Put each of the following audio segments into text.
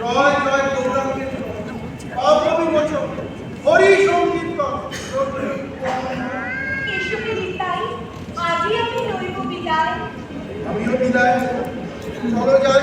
জয় জয় গৌরাঙ্গের অপ্রবি বচন হরি সংকীর্তন আমিও বিদায়। চলো যাই।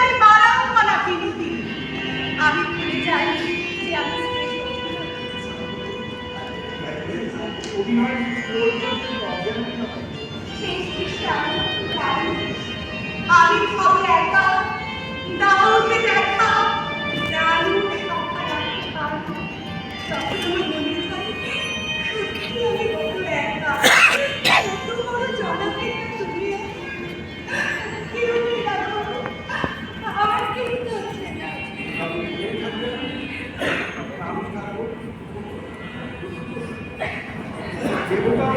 অভিনয় সেই সৃষ্টি আমি